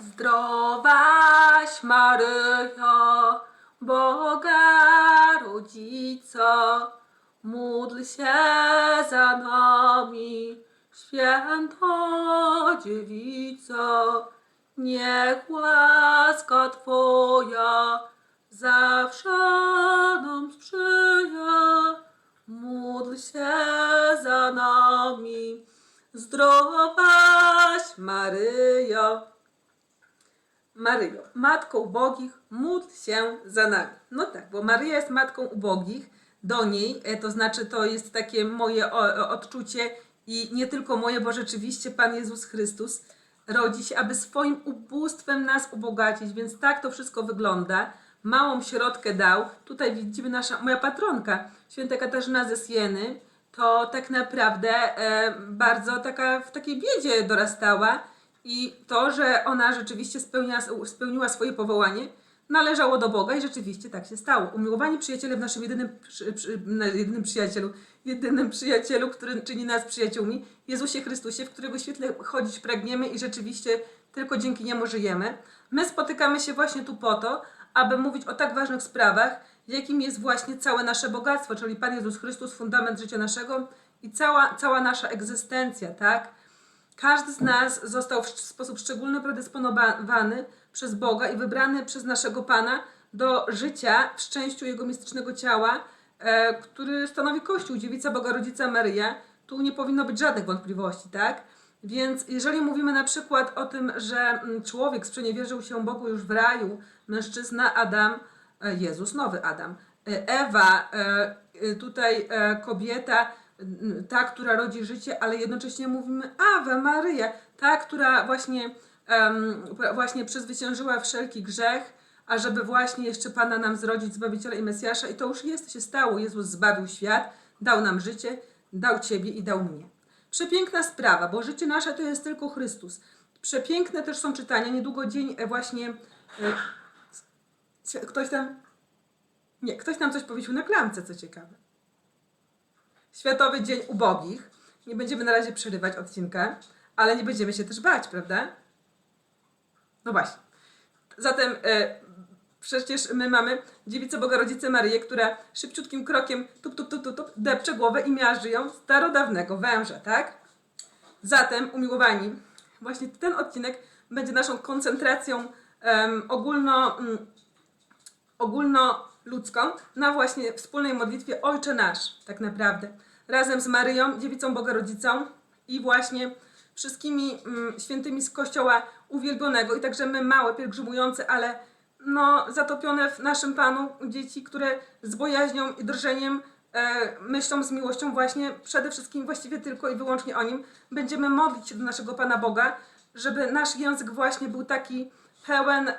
Zdrowaś Maryjo, Boga Rodzico, módl się za nami, święto dziewico. Niech łaska Twoja zawsze nam sprzyja. Módl się za nami, zdrowaś Maryjo. Maryjo, Matką Ubogich, módl się za nami. No tak, bo Maryja jest Matką Ubogich, do niej, e, to znaczy to jest takie moje o, odczucie i nie tylko moje, bo rzeczywiście Pan Jezus Chrystus rodzi się, aby swoim ubóstwem nas ubogacić, więc tak to wszystko wygląda. Małą środkę dał. Tutaj widzimy nasza, moja patronka, święta Katarzyna ze Sieny, to tak naprawdę e, bardzo taka, w takiej biedzie dorastała i to, że ona rzeczywiście spełnia, spełniła swoje powołanie, należało do Boga i rzeczywiście tak się stało. Umiłowani przyjaciele w naszym jedynym, przy, przy, jedynym przyjacielu, jedynym przyjacielu, który czyni nas przyjaciółmi, Jezusie Chrystusie, w którego świetle chodzić pragniemy i rzeczywiście tylko dzięki Niemu żyjemy. My spotykamy się właśnie tu po to, aby mówić o tak ważnych sprawach, jakim jest właśnie całe nasze bogactwo, czyli Pan Jezus Chrystus, fundament życia naszego i cała, cała nasza egzystencja, tak? Każdy z nas został w sposób szczególny predysponowany przez Boga i wybrany przez naszego Pana do życia w szczęściu Jego mistycznego ciała, e, który stanowi Kościół, Dziewica Boga Rodzica Maryja. Tu nie powinno być żadnych wątpliwości, tak? Więc jeżeli mówimy na przykład o tym, że mm, człowiek sprzeniewierzył się Bogu już w raju, mężczyzna Adam, e, Jezus, nowy Adam, e, Ewa, tutaj kobieta, ta, która rodzi życie, ale jednocześnie mówimy Awe Maryja, ta, która właśnie, em, właśnie przezwyciężyła wszelki grzech, ażeby właśnie jeszcze Pana nam zrodzić Zbawiciela i Mesjasza i to już jest, się stało. Jezus zbawił świat, dał nam życie, dał Ciebie i dał mnie. Przepiękna sprawa, bo życie nasze to jest tylko Chrystus. Przepiękne też są czytania, niedługo dzień e, właśnie... E, ktoś tam... Nie, ktoś tam coś powiedział na klamce, co ciekawe. Światowy Dzień Ubogich. Nie będziemy na razie przerywać odcinka, ale nie będziemy się też bać, prawda? No właśnie. Zatem e, przecież my mamy dziewicę Boga Rodzicę Maryję, która szybciutkim krokiem tup, tup, tup, tup, tup, depcze głowę i miażdży ją starodawnego węża, tak? Zatem, umiłowani, właśnie ten odcinek będzie naszą koncentracją ogólno, mm, ogólnoludzką na właśnie wspólnej modlitwie Ojcze Nasz, tak naprawdę. Razem z Maryją, Dziewicą Boga Rodzicą i właśnie wszystkimi mm, świętymi z Kościoła uwielbionego i także my małe, pielgrzymujące, ale no, zatopione w naszym Panu dzieci, które z bojaźnią i drżeniem e, myślą z miłością właśnie przede wszystkim właściwie tylko i wyłącznie o Nim. Będziemy modlić się do naszego Pana Boga, żeby nasz język właśnie był taki pełen e,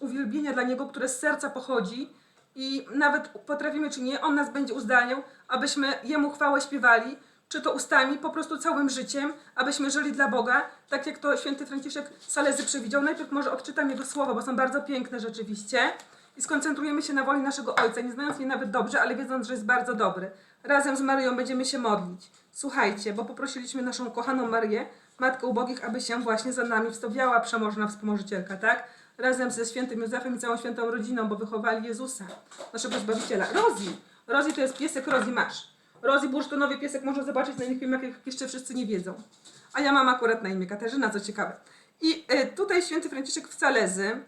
uwielbienia dla Niego, które z serca pochodzi i nawet potrafimy czy nie, On nas będzie uzdalniał, abyśmy Jemu chwałę śpiewali, czy to ustami, po prostu całym życiem, abyśmy żyli dla Boga, tak jak to święty Franciszek Salezy przewidział. Najpierw może odczytam jego słowa, bo są bardzo piękne rzeczywiście i skoncentrujemy się na woli naszego Ojca, nie znając jej nawet dobrze, ale wiedząc, że jest bardzo dobry. Razem z Maryją będziemy się modlić. Słuchajcie, bo poprosiliśmy naszą kochaną Maryję, Matkę Ubogich, aby się właśnie za nami wstawiała przemożna wspomożycielka, tak? Razem ze świętym Józefem i całą świętą rodziną, bo wychowali Jezusa, naszego Zbawiciela. Rozi! Rozi to jest piesek, Rozi masz. Rozi bursztynowy piesek można zobaczyć na innych filmach, jak jeszcze wszyscy nie wiedzą. A ja mam akurat na imię Katarzyna, co ciekawe. I y, tutaj święty Franciszek w Salezy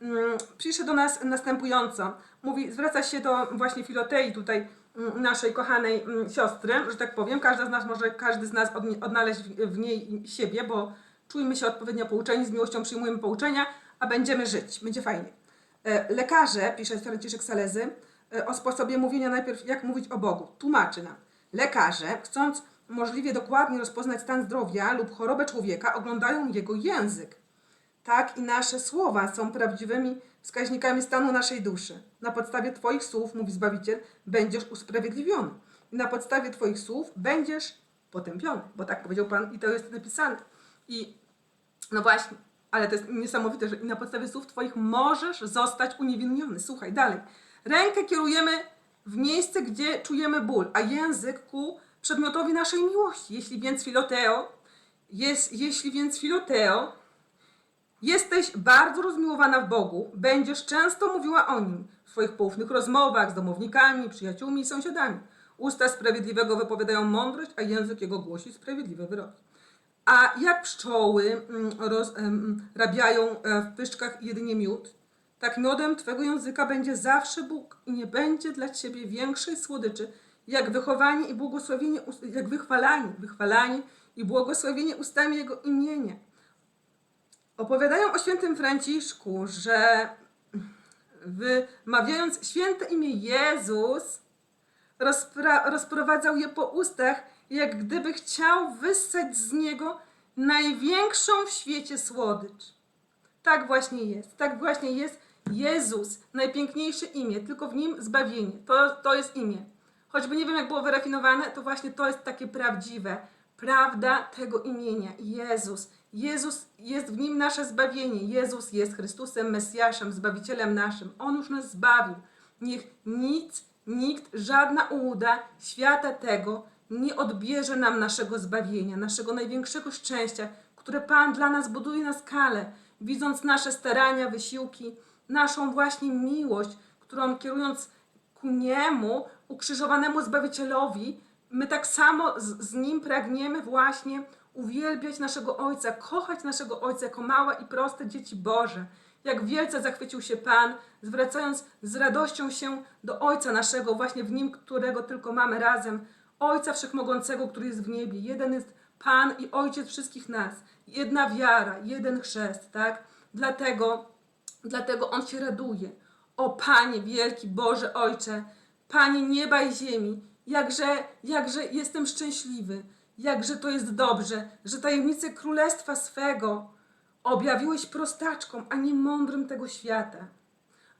mm, pisze do nas następująco. Mówi, zwraca się do właśnie Filotei tutaj naszej kochanej siostry, że tak powiem. Każda z nas może, każdy z nas odnaleźć w, w niej siebie, bo czujmy się odpowiednio pouczeni, z miłością przyjmujemy pouczenia, a będziemy żyć. Będzie fajnie. E, Lekarze, pisze Franciszek Salezy, e, o sposobie mówienia najpierw, jak mówić o Bogu. Tłumaczy nam. Lekarze, chcąc możliwie dokładnie rozpoznać stan zdrowia lub chorobę człowieka, oglądają jego język. Tak i nasze słowa są prawdziwymi wskaźnikami stanu naszej duszy. Na podstawie Twoich słów, mówi Zbawiciel, będziesz usprawiedliwiony. I na podstawie Twoich słów będziesz potępiony. Bo tak powiedział Pan i to jest napisane. I no właśnie, ale to jest niesamowite, że i na podstawie słów Twoich możesz zostać uniewinniony. Słuchaj, dalej. Rękę kierujemy w miejsce, gdzie czujemy ból, a język ku przedmiotowi naszej miłości. Jeśli więc Filoteo, jest, jeśli więc Filoteo Jesteś bardzo rozmiłowana w Bogu, będziesz często mówiła o Nim w swoich poufnych rozmowach z domownikami, przyjaciółmi i sąsiadami. Usta sprawiedliwego wypowiadają mądrość, a język jego głosi sprawiedliwe wyroki. A jak pszczoły mm, rabiają e, w pyszczkach jedynie miód, tak miodem Twego języka będzie zawsze Bóg i nie będzie dla Ciebie większej słodyczy, jak wychowanie i błogosławienie, jak wychwalanie, wychwalanie i błogosławienie ustami Jego imienia. Opowiadają o świętym Franciszku, że wymawiając święte imię Jezus, rozprowadzał je po ustach, jak gdyby chciał wyssać z niego największą w świecie słodycz. Tak właśnie jest. Tak właśnie jest Jezus, najpiękniejsze imię, tylko w nim zbawienie. To, to jest imię. Choćby nie wiem, jak było wyrafinowane, to właśnie to jest takie prawdziwe. Prawda tego imienia. Jezus. Jezus jest w nim nasze zbawienie. Jezus jest Chrystusem, Mesjaszem, Zbawicielem naszym. On już nas zbawił. Niech nic, nikt, żadna ułuda świata tego nie odbierze nam naszego zbawienia, naszego największego szczęścia, które Pan dla nas buduje na skalę, widząc nasze starania, wysiłki, naszą właśnie miłość, którą kierując ku Niemu, ukrzyżowanemu Zbawicielowi, my tak samo z, z Nim pragniemy właśnie uwielbiać naszego Ojca, kochać naszego Ojca jako małe i proste dzieci Boże. Jak wielce zachwycił się Pan, zwracając z radością się do Ojca naszego, właśnie w Nim, którego tylko mamy razem, Ojca Wszechmogącego, który jest w niebie. Jeden jest Pan i Ojciec wszystkich nas. Jedna wiara, jeden chrzest, tak? Dlatego, dlatego On się raduje. O Panie wielki Boże Ojcze, Panie nieba i ziemi, jakże, jakże jestem szczęśliwy, jakże to jest dobrze, że tajemnice królestwa swego objawiłeś prostaczkom, a nie mądrym tego świata.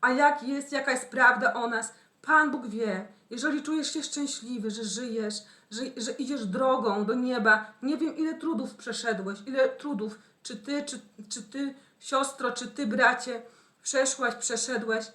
A jak jest, jaka jest prawda o nas, Pan Bóg wie. Jeżeli czujesz się szczęśliwy, że żyjesz, że, że idziesz drogą do nieba, nie wiem ile trudów przeszedłeś, ile trudów, czy ty, czy, czy ty, siostro, czy ty, bracie, przeszłaś, przeszedłeś,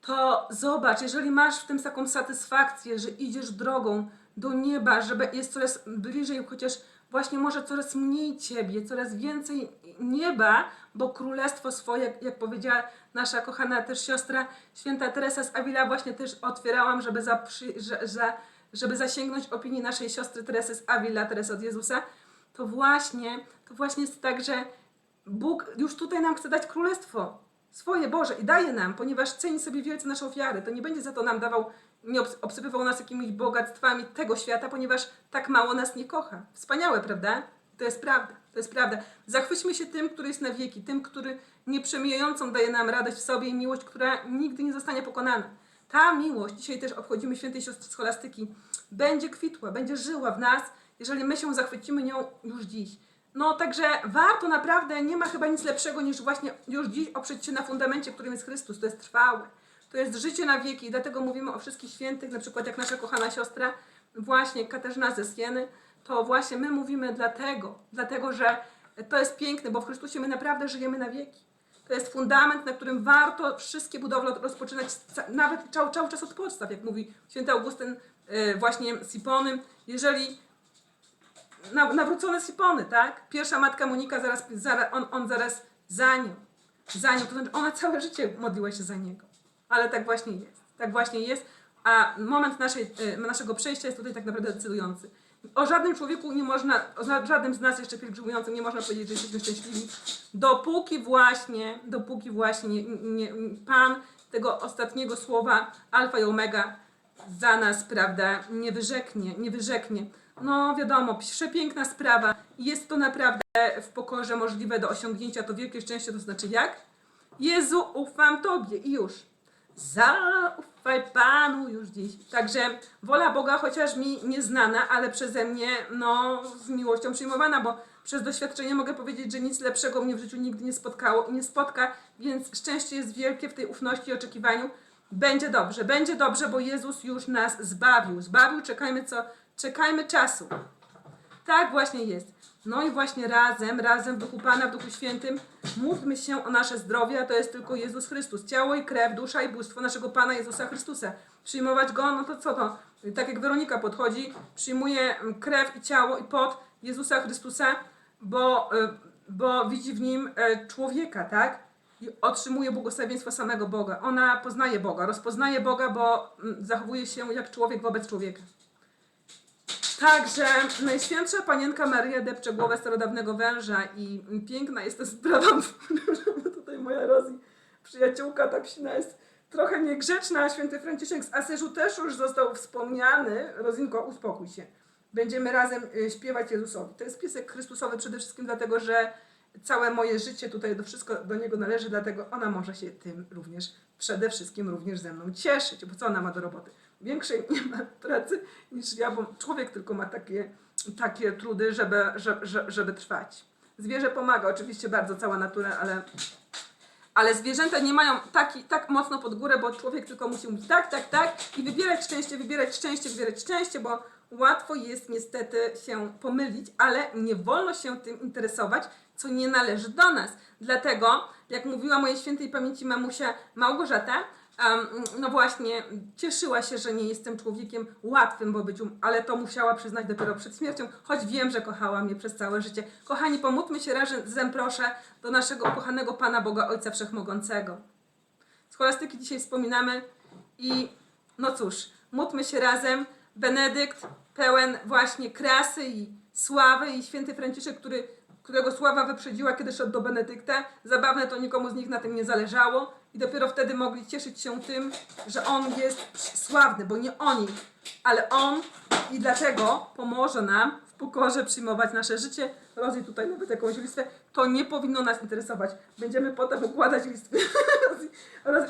to zobacz, jeżeli masz w tym taką satysfakcję, że idziesz drogą do nieba, że jest coraz bliżej, chociaż właśnie może coraz mniej ciebie, coraz więcej nieba, bo królestwo swoje, jak, jak powiedziała nasza kochana też siostra, święta Teresa z Avila, właśnie też otwierałam, żeby, zaprzy, że, że, żeby zasięgnąć opinii naszej siostry Teresy z Avila, Teresy od Jezusa, to właśnie, to właśnie jest tak, że Bóg już tutaj nam chce dać królestwo swoje Boże i daje nam, ponieważ ceni sobie wielce nasze ofiary. To nie będzie za to nam dawał, nie obs- obsypywał nas jakimiś bogactwami tego świata, ponieważ tak mało nas nie kocha. Wspaniałe, prawda? To jest prawda, to jest prawda. Zachwyćmy się tym, który jest na wieki, tym, który nieprzemijającą daje nam radość w sobie i miłość, która nigdy nie zostanie pokonana. Ta miłość, dzisiaj też obchodzimy świętej siostry scholastyki, będzie kwitła, będzie żyła w nas, jeżeli my się zachwycimy nią już dziś. No także warto naprawdę, nie ma chyba nic lepszego niż właśnie już dziś oprzeć się na fundamencie, którym jest Chrystus. To jest trwałe. To jest życie na wieki i dlatego mówimy o wszystkich świętych, na przykład jak nasza kochana siostra, właśnie Katarzyna ze Sieny, to właśnie my mówimy dlatego, dlatego że to jest piękne, bo w Chrystusie my naprawdę żyjemy na wieki. To jest fundament, na którym warto wszystkie budowle rozpoczynać, nawet cały, cały czas od podstaw, jak mówi święty Augustyn yy, właśnie Sipony. Jeżeli na- nawrócone Sipony, tak? Pierwsza matka Monika, zaraz, zaraz, on, on zaraz za nią. Za nią, to znaczy ona całe życie modliła się za niego. Ale tak właśnie jest. Tak właśnie jest. A moment naszej, y, naszego przejścia jest tutaj tak naprawdę decydujący. O żadnym człowieku nie można, o ża- żadnym z nas jeszcze pielgrzymującym nie można powiedzieć, że jesteśmy szczęśliwi, dopóki właśnie, dopóki właśnie nie, Pan tego ostatniego słowa Alfa i Omega za nas, prawda, nie wyrzeknie, nie wyrzeknie. No wiadomo, przepiękna sprawa. Jest to naprawdę w pokorze możliwe do osiągnięcia. To wielkie szczęście to znaczy jak? Jezu, ufam Tobie i już. Zaufaj Panu już dziś. Także wola Boga, chociaż mi nieznana, ale przeze mnie no, z miłością przyjmowana, bo przez doświadczenie mogę powiedzieć, że nic lepszego mnie w życiu nigdy nie spotkało i nie spotka, więc szczęście jest wielkie w tej ufności i oczekiwaniu. Będzie dobrze, będzie dobrze, bo Jezus już nas zbawił. Zbawił, czekajmy co, czekajmy czasu. Tak właśnie jest. No i właśnie razem, razem w Duchu Pana, w Duchu Świętym módlmy się o nasze zdrowie, a to jest tylko Jezus Chrystus. Ciało i krew, dusza i bóstwo naszego Pana Jezusa Chrystusa. Przyjmować Go, no to co to? Tak jak Weronika podchodzi, przyjmuje mm, krew i ciało i pot Jezusa Chrystusa, bo y, bo widzi w nim e, człowieka, tak? I otrzymuje błogosławieństwo samego Boga. Ona poznaje Boga, rozpoznaje Boga, bo mm, zachowuje się jak człowiek wobec człowieka. Także Najświętsza Panienka Maryja depcze głowę starodawnego węża i piękna jest to sprawa, tutaj moja Rozi, przyjaciółka ta psina jest trochę niegrzeczna, święty Franciszek z Asyżu też już został wspomniany. Rozinko, uspokój się. Będziemy razem y, śpiewać Jezusowi. To jest piesek Chrystusowy przede wszystkim dlatego, że całe moje życie tutaj do wszystko do niego należy, dlatego ona może się tym również przede wszystkim również ze mną cieszyć, bo co ona ma do roboty? Większej nie ma pracy niż ja, bo człowiek tylko ma takie, takie trudy, żeby, żeby, żeby trwać. Zwierzę pomaga, oczywiście bardzo cała natura, ale ale zwierzęta nie mają taki, tak mocno pod górę, bo człowiek tylko musi mówić tak, tak, tak i wybierać szczęście, wybierać szczęście, wybierać szczęście, bo łatwo jest niestety się pomylić, ale nie wolno się tym interesować, co nie należy do nas. Dlatego, jak mówiła mojej świętej pamięci mamusia Małgorzata, no właśnie, cieszyła się, że nie jestem człowiekiem łatwym w byciu, ale to musiała przyznać dopiero przed śmiercią, choć wiem, że kochała mnie przez całe życie. Kochani, pomódlmy się razem, proszę, do naszego ukochanego Pana Boga Ojca Wszechmogącego. Scholastyki dzisiaj wspominamy i no cóż, módlmy się razem. Benedykt pełen właśnie krasy i sławy i święty Franciszek, który, którego sława wyprzedziła, kiedy szedł do Benedykta. Zabawne to nikomu z nich na tym nie zależało i dopiero wtedy mogli cieszyć się tym, że on jest sławny, bo nie oni, ale on i dlatego pomoże nam w pokorze przyjmować nasze życie. Rozi tutaj nawet jakąś listwę. To nie powinno nas interesować. Będziemy potem układać listwy.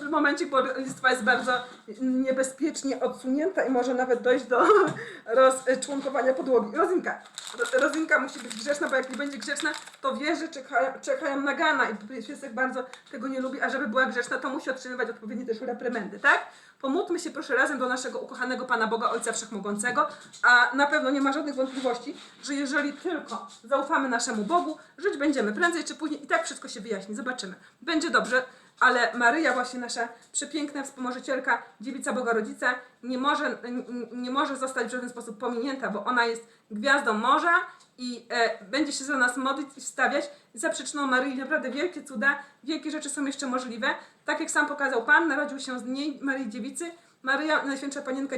W momencie, bo listwa jest bardzo niebezpiecznie odsunięta i może nawet dojść do rozczłonkowania podłogi. Rozinka. Ro- Rozinka musi być grzeczna, bo jak nie będzie grzeczna, to wie, że czekają, czekają na gana i piesek bardzo tego nie lubi, a żeby była grzeczna, to musi otrzymywać odpowiednie też reprymendy, tak? Pomódlmy się proszę razem do naszego ukochanego Pana Boga Ojca Wszechmogącego, a na pewno nie ma żadnych wątpliwości, że jeżeli tylko zaufamy naszemu Bogu, żyć będziemy prędzej czy później i tak wszystko się wyjaśni, zobaczymy. Będzie dobrze, ale Maryja, właśnie nasza przepiękna wspomożycielka, dziewica Boga Rodzica, nie może, nie może zostać w żaden sposób pominięta, bo ona jest gwiazdą morza i e, będzie się za nas modlić i wstawiać. Za przyczyną Maryi naprawdę wielkie cuda, wielkie rzeczy są jeszcze możliwe. Tak jak sam pokazał Pan, narodził się z niej Maryi Dziewicy. Maryja, Najświętsza Panienka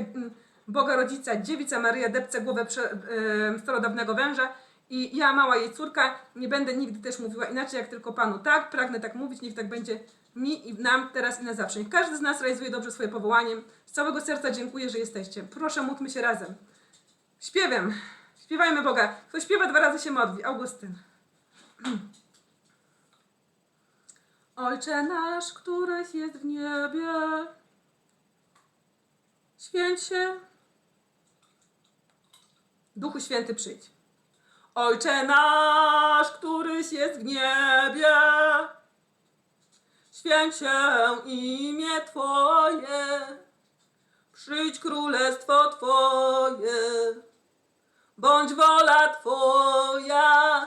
Boga Rodzica, dziewica Maryja depce głowę prze, e, starodawnego węża. I ja, mała jej córka, nie będę nigdy też mówiła inaczej, jak tylko Panu tak, pragnę tak mówić, niech tak będzie mi i nam teraz i na zawsze. Niech każdy z nas realizuje dobrze swoje powołanie. Z całego serca dziękuję, że jesteście. Proszę, módlmy się razem. Śpiewem. Śpiewajmy Boga. Kto śpiewa dwa razy się modli. Augustyn. Ojcze nasz, któryś jest w niebie, święć się. Duchu Święty przyjdź. Ojcze nasz, któryś jest w niebie, święć się imię Twoje, przyjdź królestwo Twoje, bądź wola Twoja,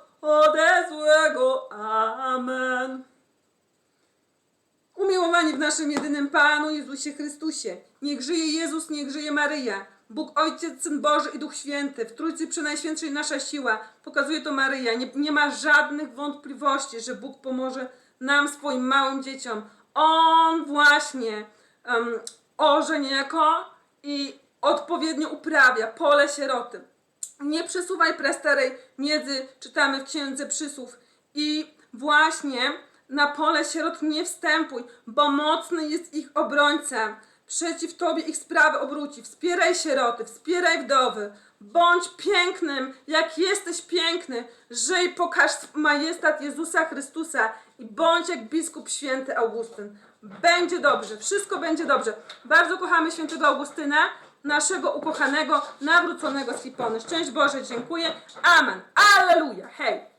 ode złego. Amen. Umiłowani w naszym jedynym Panu Jezusie Chrystusie, niech żyje Jezus, niech żyje Maryja. Bóg Ojciec, Syn Boży i Duch Święty, w Trójcy Przenajświętszej nasza siła, pokazuje to Maryja. Nie, nie ma żadnych wątpliwości, że Bóg pomoże nam, swoim małym dzieciom. On właśnie um, orze niejako i odpowiednio uprawia pole sieroty. Nie przesuwaj prestarej miedzy, czytamy w Księdze Przysłów. I właśnie na pole sierot nie wstępuj, bo mocny jest ich obrońca. Przeciw tobie ich sprawy obróci. Wspieraj sieroty, wspieraj wdowy. Bądź pięknym, jak jesteś piękny. Żyj, pokaż majestat Jezusa Chrystusa i bądź jak biskup święty Augustyn. Będzie dobrze, wszystko będzie dobrze. Bardzo kochamy świętego Augustyna, naszego ukochanego, nawróconego z Hipony. Szczęść Boże, dziękuję. Amen. Alleluja. Hej.